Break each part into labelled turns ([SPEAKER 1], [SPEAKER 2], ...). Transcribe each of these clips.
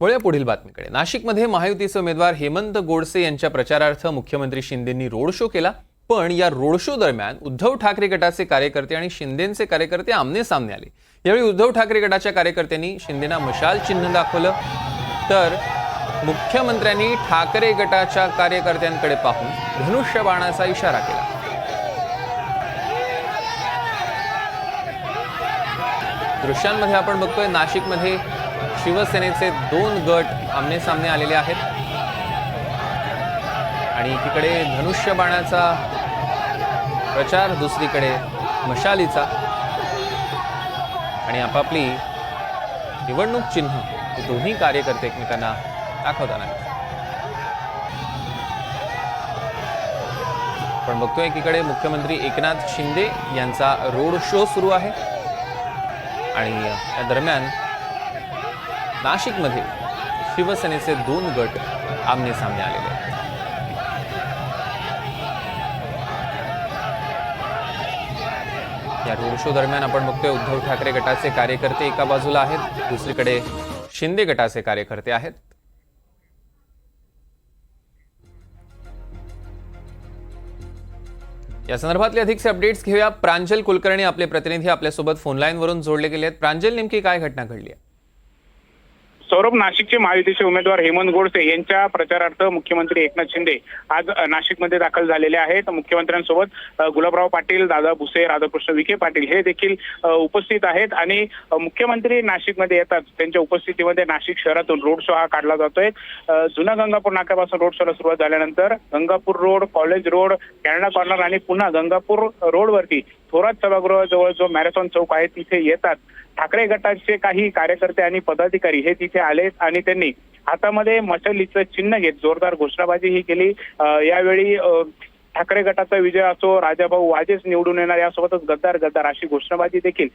[SPEAKER 1] वळूया पुढील बातमीकडे. नाशिकमध्ये महायुतीचे उमेदवार हेमंत गोडसे यांच्या प्रचारार्थ मुख्यमंत्री शिंदेंनी रोड शो केला. पण या रोड शो दरम्यान उद्धव ठाकरे गटाचे कार्यकर्ते आणि शिंदेचे कार्यकर्ते आमने सामने आले. यावेळी उद्धव ठाकरे गटाच्या कार्यकर्त्यांनी शिंदेना मशाल चिन्ह दाखवलं. तर मुख्यमंत्र्यांनी ठाकरे गटाच्या कार्यकर्त्यांकडे पाहून धनुष्य बाणाचा इशारा केला. दृश्यांमध्ये आपण बघतोय नाशिकमध्ये शिवसेनेचे दोन गट आमनेसामने आलेले आहेत. आणि एकीकडे धनुष्यबाणाचा प्रचार दुसरीकडे मशालीचा. आणि आपापली निवडणूक चिन्ह हे दोन्ही कार्यकर्ते एकमेकांना दाखवताना पण बघतोय एकीकडे मुख्यमंत्री एकनाथ शिंदे यांचा रोड शो सुरू आहे. आणि या दरम्यान नाशिकमध्ये शिवसेनेचे दोन गट आमने सामने आलेले आहेत. या रोड शो दरम्यान आपण बघतोय उद्धव ठाकरे गटाचे कार्यकर्ते एका बाजूला आहेत दुसरीकडे शिंदे गटाचे कार्यकर्ते आहेत. या संदर्भातले अधिकचे अपडेट्स घेऊया. प्रांजल कुलकर्णी आपले प्रतिनिधी आपल्यासोबत फोनलाईनवरून जोडले गेले आहेत प्रांजल नेमकी काय घटना घडली आहे?
[SPEAKER 2] सौरभ नाशिकचे महायुतीचे उमेदवार हेमंत गोडसे यांच्या प्रचारार्थ मुख्यमंत्री एकनाथ शिंदे आज नाशिकमध्ये दाखल झालेले आहेत. मुख्यमंत्र्यांसोबत गुलाबराव पाटील दादा भुसे राधाकृष्ण विखे पाटील हे देखील उपस्थित आहेत. आणि मुख्यमंत्री नाशिकमध्ये येतात. त्यांच्या उपस्थितीमध्ये नाशिक शहरातून रोड शो हा काढला जातोय. जुना गंगापूर नाक्यापासून रोड शोला सुरुवात झाल्यानंतर Gangapur road college road Canada corner आणि पुन्हा गंगापूर रोडवरती थोरात सभागृहाजवळ जो मॅरेथॉन चौक आहे तिथे येतात. ठाकरे गटाचे काही कार्यकर्ते आणि पदाधिकारी हे तिथे आलेत आणि त्यांनी हातामध्ये मशालीचं चिन्ह घेत जोरदार घोषणाबाजी ही केली. यावेळी ठाकरे गटाचा विजय असो राजाभाऊ वाजेच निवडून येणार यासोबतच गद्दार गद्दार अशी घोषणाबाजी देखील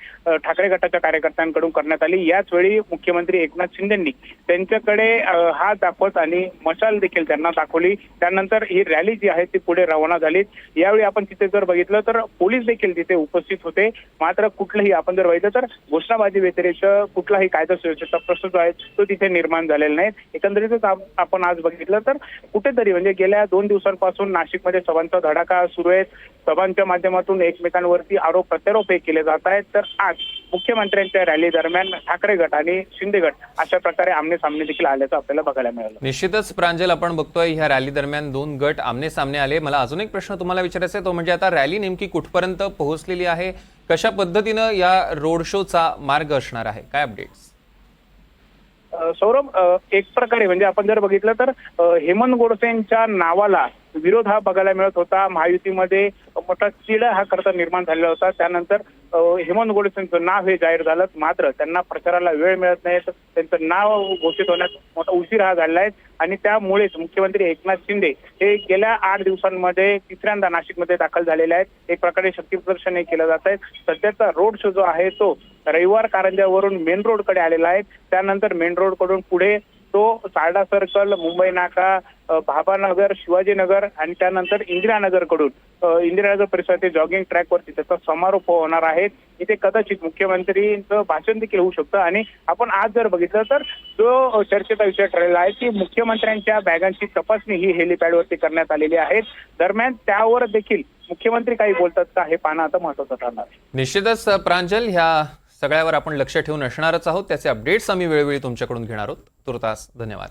[SPEAKER 2] ठाकरे गटाच्या कार्यकर्त्यांकडून करण्यात आली. याच वेळी मुख्यमंत्री एकनाथ शिंदेंनी त्यांच्याकडे हात दाखवत आणि मशाल देखील त्यांना दाखवली. त्यानंतर ही रॅली जी आहे ती पुढे रवाना झाली. यावेळी आपण तिथे जर बघितलं तर पोलीस देखील तिथे उपस्थित होते. मात्र कुठलंही आपण जर बघितलं तर घोषणाबाजी व्यतिरिक्त कुठलाही कायदा सुरक्षेचा प्रश्न जो आहे तो तिथे निर्माण झालेला नाही. एकंदरीतच आपण आज बघितलं तर कुठेतरी म्हणजे गेल्या दोन दिवसांपासून नाशिकमध्ये सभांचा धडाका सुरू आहे सभांच्या माध्यमातून एकमेकांवरती आरोप प्रत्यारोप हे केले जात आहेत. तर आज मुख्यमंत्र्यांच्या रॅली दरम्यान ठाकरे गट आणि शिंदे गट अशा प्रकारे आमने सामने देखील आल्याचं आपल्याला बघायला मिळालं.
[SPEAKER 1] निश्चितच प्रांजल आपण बघतोय ह्या रॅली दरम्यान दोन गट आमने सामने आले. मला अजून एक प्रश्न तुम्हाला विचारायचा आहे. तो म्हणजे आता रॅली नेमकी कुठपर्यंत पोहोचलेली आहे? कशा पद्धतीनं या रोड शोचा मार्ग असणार आहे? काय अपडेट्स
[SPEAKER 2] सौरभ एक प्रकारे म्हणजे आपण जर बघितलं तर हेमंत गोडसेंच्या नावाला विरोध हा बघायला मिळत होता. महायुतीमध्ये मोठा चिडा हा करता निर्माण झालेला होता. त्यानंतर हेमंत गोडसेंचं नाव हे जाहीर झालं. मात्र त्यांना प्रचाराला वेळ मिळत नाही. तर त्यांचं नाव घोषित होण्यात मोठा उशीर हा झालेला आहे. आणि त्यामुळेच मुख्यमंत्री एकनाथ शिंदे हे गेल्या आठ दिवसांमध्ये तिसऱ्यांदा नाशिकमध्ये दाखल झालेले आहेत. एक प्रकारे शक्तीप्रदर्शन हे केलं जात आहे. सध्याचा रोड शो जो आहे तो रविवार कारंजावरून मेन रोडकडे आलेला आहे. त्यानंतर मेन रोडकडून पुढे तो सारडा सर्कल मुंबई नाका भाबानगर भाभानगर शिवाजीनगर आणि त्यानंतर इंदिरानगरकडून इंदिरानगर परिसरातील जॉगिंग ट्रॅकवरती त्याचा समारोप होणार आहे. इथे कदाचित मुख्यमंत्रींचं भाषण देखील होऊ शकतं आणि आपण आज जर बघितलं तर जो चर्चेचा विषय ठरलेला आहे की मुख्यमंत्र्यांच्या बॅगांची तपासणी ही हेलिपॅडवरती करण्यात आलेली आहे. दरम्यान त्यावर देखील मुख्यमंत्री काही बोलतात का हे पाहणं आता महत्वाचं ठरणार
[SPEAKER 1] निश्चितच प्रांजल ह्या सगळ्यावर आपण लक्ष ठेवून असणारच आहोत. त्याचे अपडेट्स आम्ही वेळोवेळी तुमच्याकडून घेणार आहोत. तुर्तास धन्यवाद.